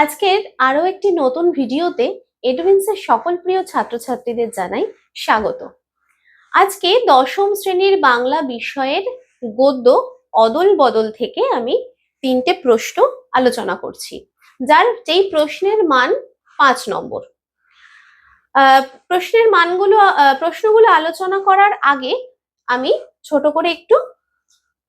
আজকের আরও একটি নতুন ভিডিওতে এডুইন্সের সকল প্রিয় ছাত্রছাত্রীদের জানাই স্বাগত। আজকে দশম শ্রেণির বাংলা বিষয়ের গদ্য অদল বদল থেকে আমি তিনটে প্রশ্ন আলোচনা করছি, যার যেই প্রশ্নের মান পাঁচ নম্বর। প্রশ্নের মানগুলো প্রশ্নগুলো আলোচনা করার আগে আমি ছোট করে একটু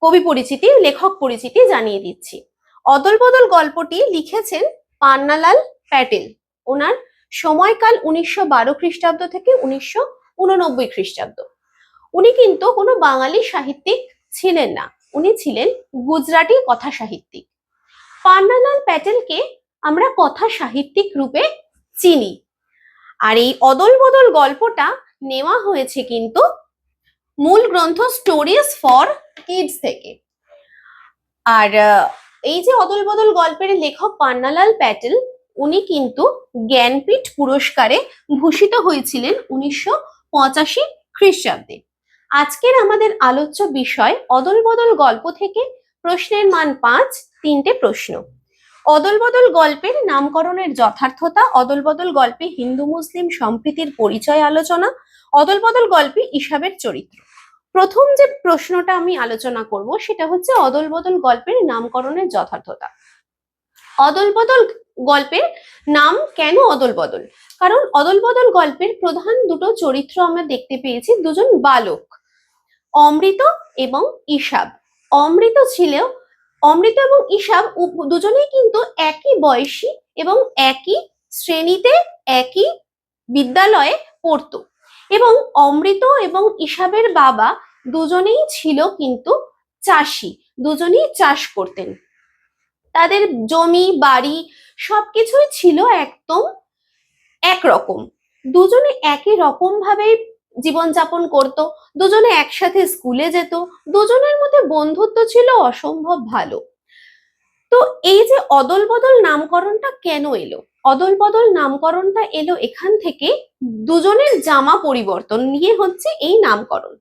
কবি পরিচিতি, লেখক পরিচিতি জানিয়ে দিচ্ছি। অদল বদল গল্পটি লিখেছেন পান্নালাল প্যাটেল। ওনার সময়কাল উনিশশো বারো খ্রিস্টাব্দ থেকে উনিশশো উননব্বই খ্রিস্টাব্দ। উনি কিন্তু কোনো বাঙালি সাহিত্যিক ছিলেন না। উনি ছিলেন গুজরাটি কথা সাহিত্যিক। পান্নালাল প্যাটেলকে আমরা কথা সাহিত্যিক রূপে চিনি। আর এই অদল বদল গল্পটা নেওয়া হয়েছে কিন্তু মূল গ্রন্থ স্টোরিজ ফর কিডস থেকে। আর এই যে অদল বদল গল্পের লেখক পান্নালাল প্যাটেল, উনি কিন্তু জ্ঞানপীঠ পুরস্কারে ভূষিত হয়েছিলেন উনিশশো পঁচাশি খ্রিস্টাব্দে। আজকের আমাদের আলোচ্য বিষয় অদল বদল গল্প থেকে প্রশ্নের মান পাঁচ, তিনটে প্রশ্ন। অদল বদল গল্পের নামকরণের যথার্থতা, অদল বদল গল্পে হিন্দু মুসলিম সম্প্রীতির পরিচয় আলোচনা, অদল বদল গল্পে ইসাবের চরিত্র। প্রথম যে প্রশ্নটা আমি আলোচনা করব সেটা হচ্ছে অদল বদল গল্পের নামকরণের যথার্থতা। অদল বদল গল্পের নাম কেন অদল বদল? কারণ অদল বদল গল্পের প্রধান দুটো চরিত্র আমরা দেখতে পেয়েছি, দুজন বালক, অমৃত এবং ইসাব অমৃত ছিল অমৃত এবং ইসাব দুজনেই কিন্তু একই বয়সী এবং একই শ্রেণীতে, একই বিদ্যালয়ে পড়তো। এবং অমৃত এবং ইসাবের বাবা দুজনেই ছিল কিন্তু চাষি, দুজনেই চাষ করতেন। তাদের জমি, বাড়ি সবকিছুই ছিল একদম একরকম। দুজনে একই রকম ভাবে জীবনযাপন করত, দুজনে একসাথে স্কুলে যেত, দুজনের মধ্যে বন্ধুত্ব ছিল অসম্ভব ভালো। তো এই যে অদল বদল নামকরণটা কেন এলো? অদল বদল নামকরণটা এলো এখান থেকে, দুজনের জামা পরিবর্তন নিয়ে হচ্ছে এই নামকরণ।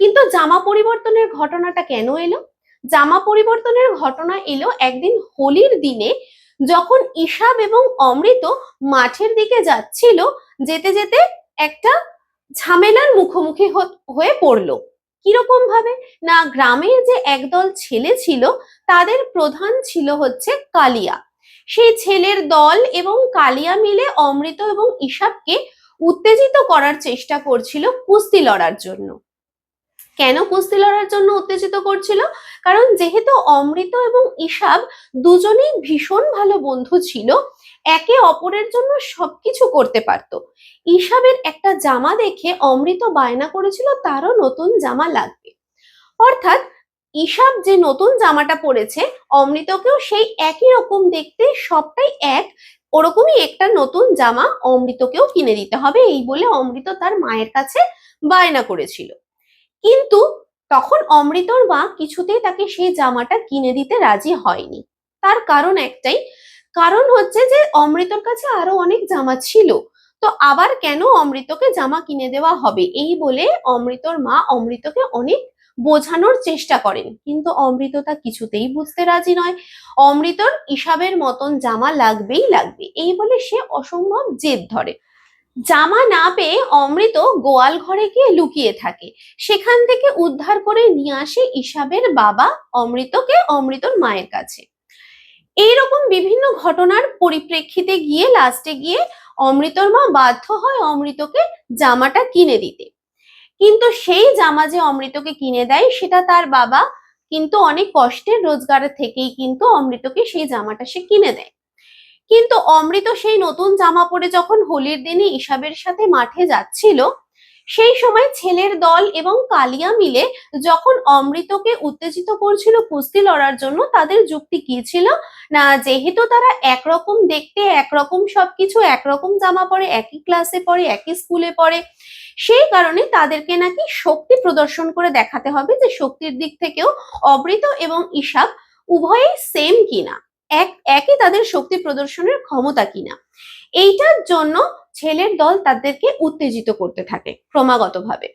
কিন্তু জামা পরিবর্তনের ঘটনাটা কেন এলো? জামা পরিবর্তনের ঘটনা এলো একদিন হোলির দিনে, যখন ঈশাব এবং অমৃত মাঠের দিকে যাচ্ছিল, যেতে যেতে একটা ঝামেলার মুখোমুখি হয়ে পড়ল। কীরকম ভাবে? না গ্রামের যে একদল ছেলে ছিল, তাদের প্রধান ছিল হচ্ছে কালিয়া। সেই ছেলের দল এবং কালিয়া মিলে অমৃত এবং ঈশাবকে উত্তেজিত করার চেষ্টা করছিল কুস্তি লড়ার জন্য। কেন কুস্তি লড়ার জন্য উত্তেজিত করছিল? কারণ যেহেতু অমৃত এবং ইসাব দুজনেই ভীষণ ভালো বন্ধু ছিল, একে অপরের জন্য সবকিছু করতে পারত। ইসাবের একটা জামা দেখে অমৃত বায়না করেছিল, তারও নতুন জামা লাগবে। অর্থাৎ ঈশাব যে নতুন জামাটা পরেছে, অমৃতকেও সেই একই রকম দেখতে সবটাই এক। ওরকমই একটা নতুন জামা অমৃতকেও কিনে দিতে হবে, এই বলে অমৃত তার মায়ের কাছে বায়না করেছিল। কিন্তু তখন অমৃতর মা কিছুতেই তাকে সেই জামাটা কিনে দিতে রাজি হয়নি। তার কারণ একটাই, কারণ হচ্ছে যে অমৃতর কাছে আরও অনেক জামা ছিল, তো আবার কেন অমৃতকে জামা কিনে দেওয়া হবে? এই বলে অমৃতর মা অমৃতকে অনেক বোঝানোর চেষ্টা করেন। কিন্তু অমৃত তা কিছুতেই বুঝতে রাজি নয়। অমৃতর ইসাবের মতন জামা লাগবেই লাগবে। এই বলে সে অসম্ভব জেদ ধরে। জামা না পেয়ে অমৃত গোয়াল ঘরে গিয়ে লুকিয়ে থাকে। সেখান থেকে উদ্ধার করে নিয়ে আসে ইসাবের বাবা অমৃতকে অমৃতর মায়ের কাছে। এইরকম বিভিন্ন ঘটনার পরিপ্রেক্ষিতে গিয়ে লাস্টে গিয়ে অমৃতর মা বাধ্য হয় অমৃতকে জামাটা কিনে দিতে। কিন্তু সেই জামা যে অমৃতকে কিনে দেয়, সেটা তার বাবা কিন্তু অনেক কষ্টের রোজগারের থেকেই কিন্তু অমৃতকে সেই জামাটা সে কিনে দেয়। কিন্তু অমৃত সেই নতুন জামা পরে যখন হোলির দিনে ইসাবের সাথে মাঠে যাচ্ছিল সেই সময় ছেলের দল এবং কালিয়া মিলে যখন অমৃতকে উত্তেজিত করছিল কুস্তি লড়ার জন্য, তাদের যুক্তি কি ছিল? না, যেহেতু তারা একরকম দেখতে একরকম সবকিছু, একরকম জামা পরে, একই ক্লাসে পড়ে, একই স্কুলে পড়ে, সেই কারণে তাদেরকে নাকি শক্তি প্রদর্শন করে দেখাতে হবে যে শক্তির দিক থেকেও অমৃত এবং ঈশাব উভয়ই সেম কিনা। এক, একই তাদের শক্তি প্রদর্শনের ক্ষমতা কিনা। এইটার জন্য ছেলের দল তাদেরকে উত্তেজিত করতে থাকে ক্রমাগতভাবে।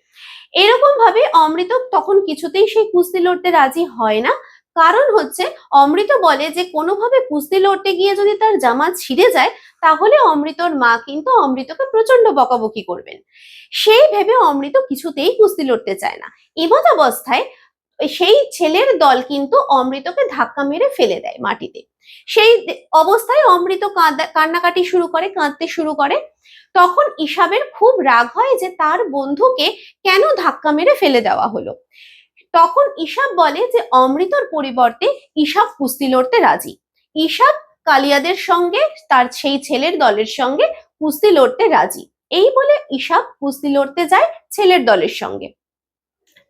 এরকম ভাবে অমৃত তখন কিছুতেই সেই কুস্তি লড়তে রাজি হয় না। কারণ হচ্ছে, অমৃত বলে যে কোনোভাবে কুস্তি লড়তে গিয়ে যদি তার জামা ছিঁড়ে যায়, তাহলে অমৃতর মা কিন্তু অমৃতকে প্রচণ্ড বকাবকি করবেন। সেই ভেবে অমৃত কিছুতেই কুস্তি লড়তে চায় না। এমত অবস্থায় সেই ছেলের দল কিন্তু অমৃতকে ধাক্কা মেরে ফেলে দেয় মাটিতে। সেই অবস্থায় অমৃত কান্নাকাটি শুরু করে, কাঁদতে শুরু করে। তখন ইসাবের খুব রাগ হয় যে তার বন্ধুকে কেন ধাক্কা মেরে ফেলে দেওয়া হলো। তখন ইসাব বলে যে, অমৃতর পরিবর্তে ইসাব কুস্তি লড়তে রাজি। ইসাব কালিয়াদের সঙ্গে, তার সেই ছেলের দলের সঙ্গে কুস্তি লড়তে রাজি। এই বলে ইসাব কুস্তি লড়তে যায় ছেলের দলের সঙ্গে।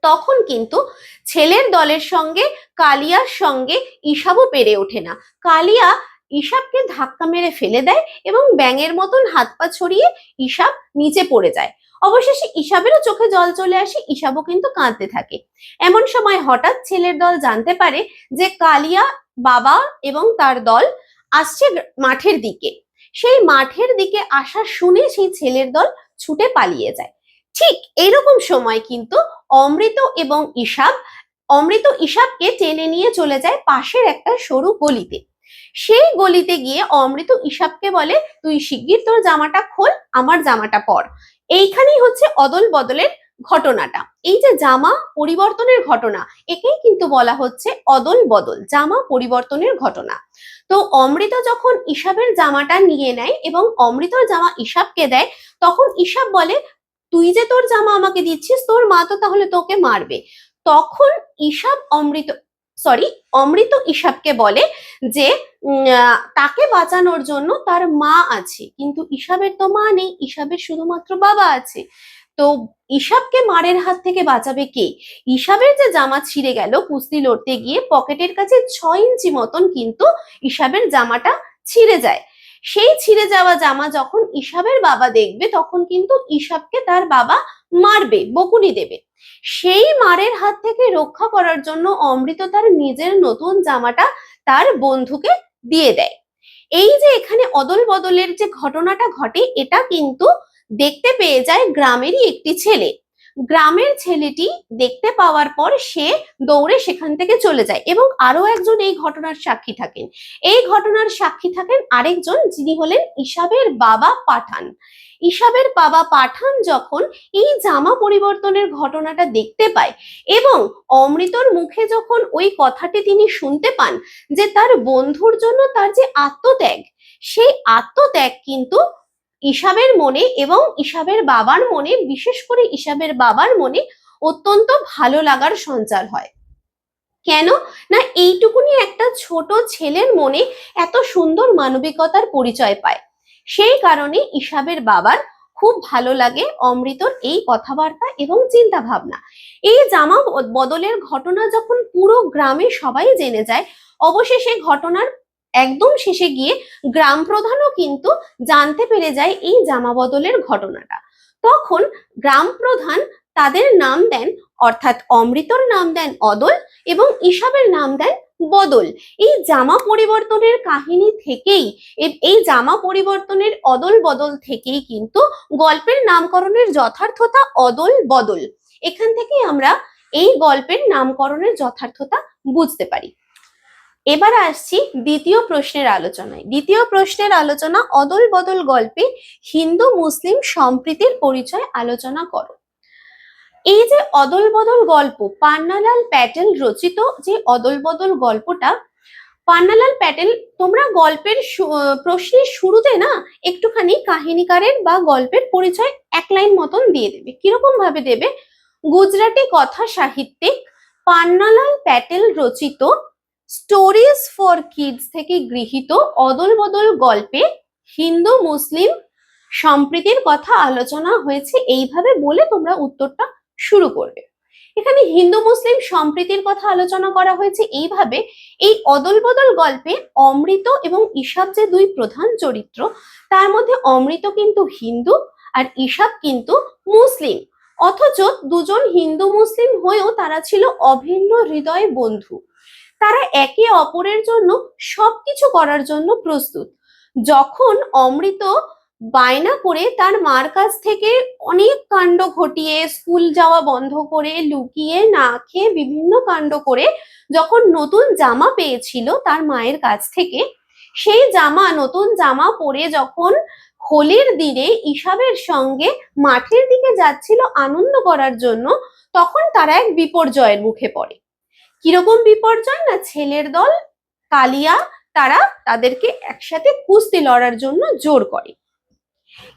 তখন কিন্তু ছেলের দলের সঙ্গে, কালিয়ার সঙ্গে ইসাবও পেরে ওঠে না। কালিয়া ইসাবকে ধাক্কা মেরে ফেলে দেয় এবং ব্যাঙের মতন হাত পা ছড়িয়ে ইসাব নিচে পড়ে যায়। অবশেষে ইসাবেরও চোখে জল চলে আসে ইসাবও কিন্তু কাঁদতে থাকে। এমন সময় হঠাৎ ছেলের দল জানতে পারে যে কালিয়া বাবা এবং তার দল আসছে মাঠের দিকে। সেই মাঠের দিকে আসা শুনে সেই ছেলের দল ছুটে পালিয়ে যায়। ঠিক এরকম সময় কিন্তু অমৃত এবং ইসাব অমৃত ইসাবকে টেনে নিয়ে চলে যায় পাশের একটা সরু গলিতে। সেই গলিতে গিয়ে অমৃত ইসাবকে বলে, তুই শিগগির তোর জামাটা খোল, আমার জামাটা পর। এইখানেই হচ্ছে অদল বদলের ঘটনাটা। এই যে জামা পরিবর্তনের ঘটনা, একেই কিন্তু বলা হচ্ছে অদল বদল, জামা পরিবর্তনের ঘটনা। তো অমৃত যখন ইসাবের জামাটা নিয়ে নেয় এবং অমৃতর জামা ইসাবকে দেয়, তখন ইসাব বলে তুই যে তোর জামা আমাকে দিচ্ছিস, তোর মা তো তাহলে তোকে মারবে। তখন ইসাব অমৃত সরি অমৃত ইসাবকে বলে যে তাকে বাঁচানোর জন্য তার মা আছে, কিন্তু ইসাবের তো মা নেই ইসাবের শুধুমাত্র বাবা আছে। তো ইসাবকে মারের হাত থেকে বাঁচাবে কে? ইসাবের যে জামা ছিঁড়ে গেল কুস্তি লড়তে গিয়ে পকেটের কাছে ছয় ইঞ্চি মতন কিন্তু ইসাবের জামাটা ছিঁড়ে যায়। সেই ছিঁড়ে যাওয়া জামা যখন ইসাবের বাবা দেখবে, তখন কিন্তু ইসাবকে তার বাবা মারবে, বকুনি দেবে। সেই মারের হাত থেকে রক্ষা করার জন্য অমৃত তার নিজের নতুন জামাটা তার বন্ধুকে দিয়ে দেয়। এই যে এখানে অদল বদলের যে ঘটনাটা ঘটে, এটা কিন্তু দেখতে পেয়ে যায় গ্রামেরই একটি ছেলে। গ্রামের ছেলেটি দেখতে পাওয়ার পর সে দৌড়ে সেখান থেকে চলে যায় এবং আরও একজন এই ঘটনার সাক্ষী থাকেন। এই ঘটনার সাক্ষী থাকেন আরেকজন যিনি হলেন ইসাবের বাবা পাঠান। ইসাবের বাবা পাঠান যখন এই জামা পরিবর্তনের ঘটনাটা দেখতে পায় এবং অমৃতর মুখে যখন ওই কথাটি তিনি শুনতে পান যে তার বন্ধুর জন্য তার যে আত্মত্যাগ, সেই আত্মত্যাগ কিন্তু ইসাবের মনে এবং ইসাবের বাবার মনে, বিশেষ করে ইসাবের বাবার মনে অত্যন্ত ভালো লাগার সঞ্চার হয়। কেন? না, এইটুকুনি একটা ছোট ছেলের মনে এত সুন্দর মানবিকতার পরিচয় পায়। সেই কারণে ইসাবের বাবার খুব ভালো লাগে অমৃতর এই কথাবার্তা এবং চিন্তা ভাবনা এই জামা বদলের ঘটনা যখন পুরো গ্রামে সবাই জেনে যায়, অবশেষে ঘটনার একদম শেষে গিয়ে গ্রাম প্রধানও কিন্তু জানতে পেরে যায় এই জামা বদলের ঘটনাটা। তখন গ্রাম প্রধান তাদের নাম দেন, অর্থাৎ অমৃতর নাম দেন অদল এবং ইসাবের নাম দেন বদল। এই জামা পরিবর্তনের কাহিনী থেকেই এই জামা পরিবর্তনের অদল বদল থেকেই কিন্তু গল্পের নামকরণের যথার্থতা অদল বদল। এখান থেকেই আমরা এই গল্পের নামকরণের যথার্থতা বুঝতে পারি। এবার আসছি দ্বিতীয় প্রশ্নের আলোচনায়। দ্বিতীয় প্রশ্নের আলোচনা অদল বদল গল্পে হিন্দু মুসলিম সম্প্রীতির পরিচয় আলোচনা করো। এই যে অদল বদল গল্প, পান্নালাল প্যাটেল রচিত যে অদল বদল গল্পটা, পান্নালাল প্যাটেল, তোমরা গল্পের প্রশ্নের শুরুতে না একটুখানি কাহিনীকারের বা গল্পের পরিচয় এক লাইন মতন দিয়ে দেবে। কীরকম ভাবে দেবে? গুজরাটি কথা সাহিত্যিক পান্নালাল প্যাটেল রচিত স্টোরিজ ফর কিডস থেকে গৃহীত অদল বদল গল্পে হিন্দু, মুসলিম সম্প্রীতির কথা আলোচনা হয়েছে এইভাবে বলে তোমরা উত্তরটা শুরু করবে। এখানে হিন্দু, মুসলিম সম্প্রীতির কথা আলোচনা করা হয়েছে এইভাবে, এই অদল বদল গল্পে অমৃত এবং ঈশাব যে দুই প্রধান চরিত্র, তার মধ্যে অমৃত কিন্তু হিন্দু আর ঈশাব কিন্তু মুসলিম। অথচ দুজন হিন্দু, মুসলিম হয়েও তারা ছিল অভিন্ন হৃদয় বন্ধু। তারা একে অপরের জন্য সবকিছু করার জন্য প্রস্তুত। যখন অমৃত বায়না করে তার মার কাছ থেকে অনেক কাণ্ড ঘটিয়ে, স্কুল যাওয়া বন্ধ করে, লুকিয়ে না খেয়ে বিভিন্ন কাণ্ড করে যখন নতুন জামা পেয়েছিল তার মায়ের কাছ থেকে, সেই জামা, নতুন জামা পরে যখন হোলির দিনে ইসাবের সঙ্গে মাঠের দিকে যাচ্ছিল আনন্দ করার জন্য, তখন তারা এক বিপর্যয়ের মুখে পড়ে। কীরকম বিপর্যয় না ছেলের দল? কালিয়া, তারা তাদেরকে একসাথে কুস্তি লড়ার জন্য জোর করে।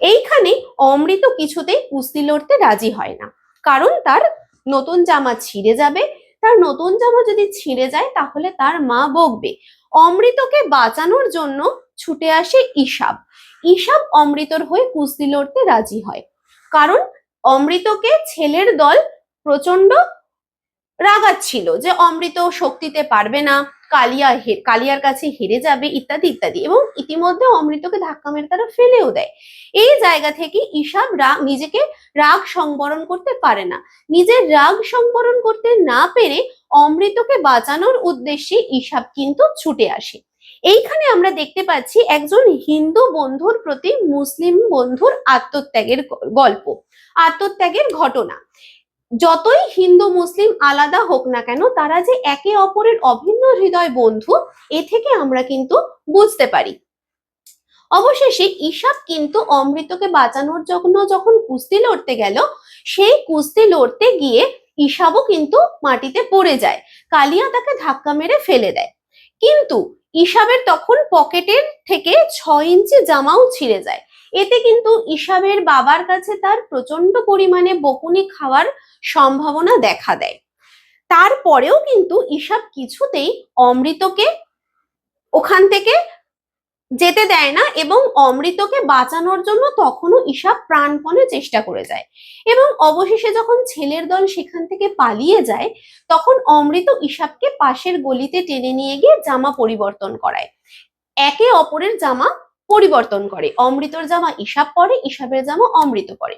এইখানে অমৃত কিছুতেই কুস্তি লড়তে রাজি হয় না। কারণ তার নতুন জামা ছিঁড়ে যাবে। তার নতুন জামা যদি ছিঁড়ে যায়, তাহলে তার মা বকবে। অমৃতকে বাঁচানোর জন্য ছুটে আসে ইসাব ইসাব অমৃতর হয়ে কুস্তি লড়তে রাজি হয়। কারণ অমৃতকে ছেলের দল প্রচণ্ড রাগাচ্ছিল যে অমৃত শক্তিতে পারবে না, কালিয়া কালিয়ার কাছে হেরে যাবে ইত্যাদি ইত্যাদি এবং ইতিমধ্যে অমৃতকে ধাক্কা মেরে তারা ফেলেও দেয়। এই জায়গা থেকে ঈশাব রাগ নিজেকে রাগ সংবরণ করতে পারে না। নিজের রাগ সংবরণ করতে না পেরে অমৃতকে বাঁচানোর উদ্দেশ্যে ঈশাব কিন্তু ছুটে আসে। এইখানে আমরা দেখতে পাচ্ছি একজন হিন্দু বন্ধুর প্রতি মুসলিম বন্ধুর আত্মত্যাগের গল্প, আত্মত্যাগের ঘটনা। যতই হিন্দু, মুসলিম আলাদা হোক না কেন, তারা যে একে অপরের অভিন্ন হৃদয় বন্ধু, এ থেকে আমরা কিন্তু বুঝতে পারি। অবশেষে ঈশাব কিন্তু অমৃতকে বাঁচানোর জন্য যখন কুস্তি লড়তে গেল, সেই কুস্তি লড়তে গিয়ে ঈশাবও কিন্তু মাটিতে পড়ে যায়, কালিয়া তাকে ধাক্কা মেরে ফেলে দেয়। কিন্তু ঈশাবের তখন পকেটের থেকে ছ ইঞ্চি জামাও ছিঁড়ে যায় এতে কিন্তু ঈশাবের বাবার কাছে তার প্রচণ্ড পরিমাণে বকুনি খাওয়ার সম্ভাবনা দেখা দেয়। তারপরেও কিন্তু ঈশাব কিছুতেই অমৃতকে ওখান থেকে যেতে দেয় না এবং অমৃতকে বাঁচানোর জন্য তখনও ঈশাব প্রাণপণে চেষ্টা করে যায় এবং অবশেষে যখন ছেলের দল সেখান থেকে পালিয়ে যায়, তখন অমৃত ঈশাবকে পাশের গলিতে টেনে নিয়ে গিয়ে জামা পরিবর্তন করায়। একে অপরের জামা পরিবর্তন করে। অমৃতর জামা ইসাব পরে ইসাবের জামা অমৃত পরে।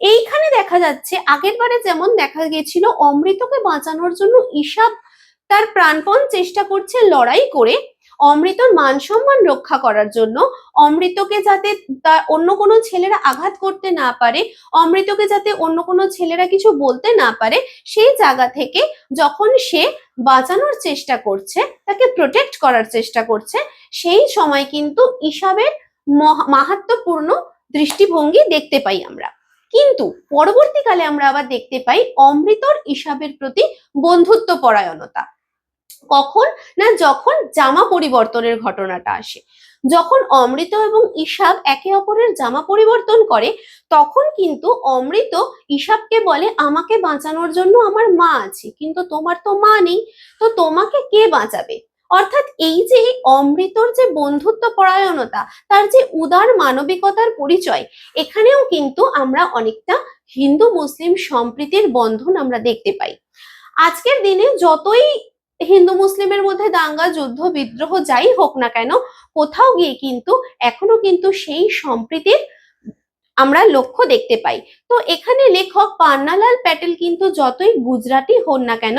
এইখানে দেখা যাচ্ছে, আগের বারে যেমন দেখা গিয়েছিল, অমৃতকে বাঁচানোর জন্য ইসাব তার প্রাণপণ চেষ্টা করছে লড়াই করে। অমৃতর মান সম্মান রক্ষা করার জন্য অমৃতকে যাতে তার অন্য কোনো ছেলেরা আঘাত করতে না পারে, অমৃতকে যাতে অন্য কোনো ছেলেরা কিছু বলতে না পারে, সেই জায়গা থেকে যখন সে বাঁচানোর চেষ্টা করছে, তাকে প্রোটেক্ট করার চেষ্টা করছে, সেই সময় কিন্তু ঈশাবের মহা- মাহাত্ম্যপূর্ণ দৃষ্টিভঙ্গি দেখতে পাই আমরা। কিন্তু পরবর্তীকালে আমরা আবার দেখতে পাই অমৃতর ঈশাবের প্রতি বন্ধুত্ব পরায়ণতা কখন না যখন জামা পরিবর্তনের ঘটনাটা আসে। যখন অমৃত এবং ঈশাব একে অপরের জামা পরিবর্তন করে, তখন কিন্তু অমৃত ঈশাবকে বলে, আমাকে বাঁচানোর জন্য আমার মা আছে, কিন্তু তোমার তো মা নেই, তো তোমাকে কে বাঁচাবে? অর্থাৎ এই যে অমৃতর যে বন্ধুত্ব পরায়ণতা তার যে উদার মানবিকতার পরিচয়, এখানেও কিন্তু আমরা অনেকটা হিন্দু মুসলিম সম্প্রীতির বন্ধন আমরা দেখতে পাই। আজকের দিনে যতই হিন্দু মুসলিমের মধ্যে দাঙ্গা, যুদ্ধ, বিদ্রোহ যাই হোক না কেন, কোথাও গিয়ে কিন্তু, এখনও কিন্তু সেই সম্প্রীতির আমরা লক্ষ্য দেখতে পাই। তো এখানে লেখক পান্নালাল প্যাটেল কিন্তু যতই গুজরাটি হন না কেন,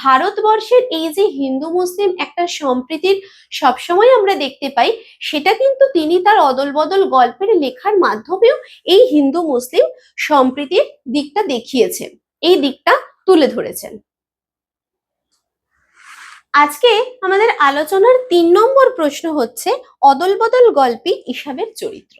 ভারতবর্ষের এই যে হিন্দু মুসলিম একটা সম্প্রীতির সবসময় আমরা দেখতে পাই, সেটা কিন্তু তিনি তার অদল বদল গল্পের লেখার মাধ্যমেও এই হিন্দু মুসলিম সম্প্রীতির দিকটা দেখিয়েছেন, এই দিকটা তুলে ধরেছেন। আজকে আমাদের আলোচনার তিন নম্বর প্রশ্ন হচ্ছে অদল বদল গল্পে ঈশাবের চরিত্র।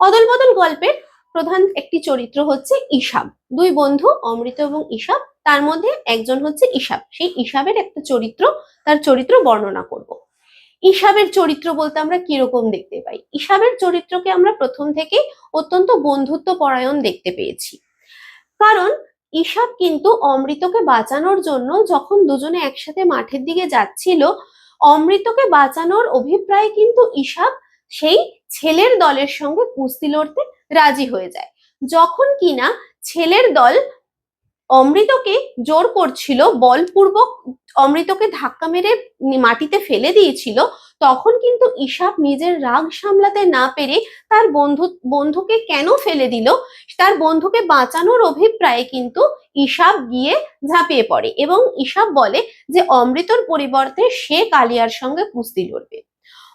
অদল বদল গল্পের প্রধান একটি চরিত্র হচ্ছে ঈশাব। দুই বন্ধু, অমৃত এবং ঈশাব, তার মধ্যে একজন হচ্ছে ঈশাব। সেই ইসাবের একটা চরিত্র, তার চরিত্র বর্ণনা করব। ইসাবের চরিত্র বলতে আমরা কীরকম দেখতে পাই? ইসাবের চরিত্রকে আমরা প্রথম থেকে অত্যন্ত বন্ধুত্ব পরায়ণ দেখতে পেয়েছি। কারণ ঈশাব কিন্তু অমৃতকে বাঁচানোর জন্য যখন দুজনে একসাথে মাঠের দিকে যাচ্ছিল, অমৃতকে বাঁচানোর অভিপ্রায় কিন্তু ঈশাব সেই ছেলের দলের সঙ্গে কুস্তি লড়তে রাজি হয়ে যায়। যখন কিনা ছেলের দল অমৃতকে জোর করছিল, বলপূর্বক অমৃতকে ধাক্কা মেরে মাটিতে ফেলে দিয়েছিল, তখন কিন্তু ঈশাব নিজের রাগ সামলাতে না পেরে তার বন্ধু, বন্ধুকে কেন ফেলে দিল? তার বন্ধুকে বাঁচানোর অভিপ্রায়ে কিন্তু ঈশাব গিয়ে ঝাঁপিয়ে পড়ে এবং ঈশাব বলে যে, অমৃতর পরিবর্তে সে কালিয়ার সঙ্গে কুস্তি লড়বে।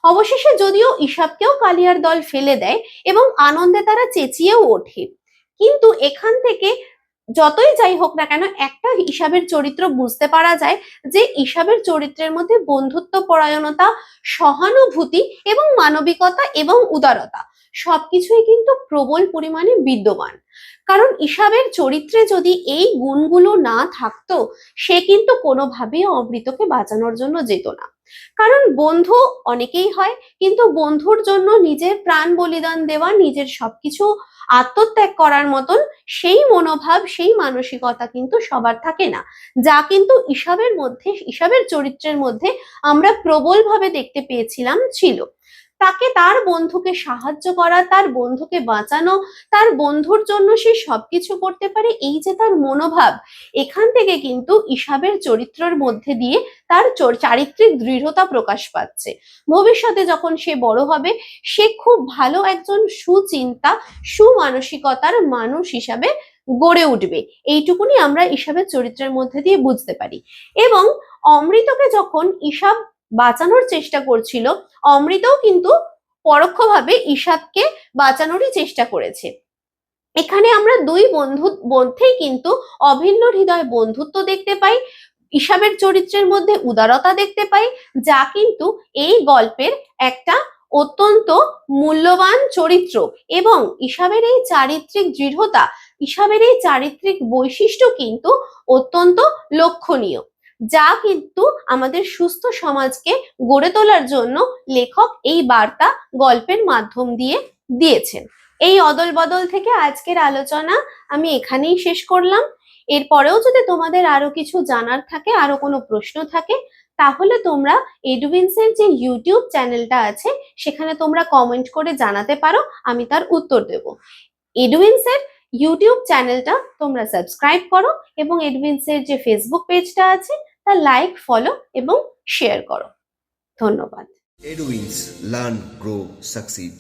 অবশেষে যদিও ইসাবকেও কালিয়ার দল ফেলে দেয় এবং আনন্দে তারা চেঁচিয়েও ওঠে। কিন্তু এখান থেকে যতই যাই হোক না কেন, একটা হিসাবের চরিত্র বুঝতে পারা যায় যে ইসাবের চরিত্রের মধ্যে বন্ধুত্ব, পরায়ণতা, সহানুভূতি এবং মানবিকতা এবং উদারতা সবকিছুই কিন্তু প্রবল পরিমাণে বিদ্যমান। কারণ ইসাবের চরিত্রে যদি এই গুণগুলো না থাকতো, সে কিন্তু কোনোভাবেই অমৃতকে বাঁচানোর জন্য যেত না। কারণ বন্ধু অনেকেই হয়, কিন্তু বন্ধুর জন্য নিজের প্রাণ বলিদান দেওয়া, নিজের সবকিছু আত্মত্যাগ করার মতন সেই মনোভাব, সেই মানসিকতা কিন্তু সবার থাকে না। যা কিন্তু ইসাবের মধ্যে ইসবের চরিত্রের মধ্যে আমরা প্রবলভাবে দেখতে পেয়েছিলাম ছিল। তাকে তার বন্ধুকে সাহায্য করা, তার বন্ধুকে বাঁচানো, তার বন্ধুর জন্য সে সবকিছু করতে পারে, এই যে তার মনোভাব, এখান থেকে কিন্তু ইসাবের চরিত্রের মধ্যে দিয়ে তার চারিত্রিক দৃঢ়তা প্রকাশ পাচ্ছে। ভবিষ্যতে যখন সে বড় হবে, সে খুব ভালো একজন সুচিন্তা, সুমানসিকতার মানুষ হিসাবে গড়ে উঠবে। এইটুকুনি আমরা ইসাবের চরিত্রের মধ্যে দিয়ে বুঝতে পারি। এবং অমৃতকে যখন ইসাব বাঁচানোর চেষ্টা করছিল। অমৃতও কিন্তু পরোক্ষভাবে ঈশাদকে বাঁচানোরই চেষ্টা করেছে। এখানে আমরা দুই বন্ধু, মধ্যেই কিন্তু অভিন্ন হৃদয় বন্ধুত্ব দেখতে পাই। ঈশাবের চরিত্রের মধ্যে উদারতা দেখতে পাই, যা কিন্তু এই গল্পের একটা অত্যন্ত মূল্যবান চরিত্র এবং ঈশাবের এই চারিত্রিক দৃঢ়তা ঈশাবের এই চারিত্রিক বৈশিষ্ট্য কিন্তু অত্যন্ত লক্ষণীয়। যা কিন্তু আমাদের সুস্থ সমাজকে গড়ে তোলার জন্য লেখক এই বার্তা গল্পের মাধ্যম দিয়ে দিয়েছেন। এই অদল বদল থেকে আজকের আলোচনা আমি এখানেই শেষ করলাম। এরপরেও যদি তোমাদের আরও কিছু জানার থাকে, আরও কোনো প্রশ্ন থাকে, তাহলে তোমরা এডুইন্সের যে ইউটিউব চ্যানেলটা আছে, সেখানে তোমরা কমেন্ট করে জানাতে পারো, আমি তার উত্তর দেব। এডুইন্সের ইউটিউব চ্যানেলটা তোমরা সাবস্ক্রাইব করো এবং এডুইন্সের যে ফেসবুক পেজটা আছে তা লাইক ফলো এবং শেয়ার করো। ধন্যবাদ। এডউইন্স লার্ন সাকসিড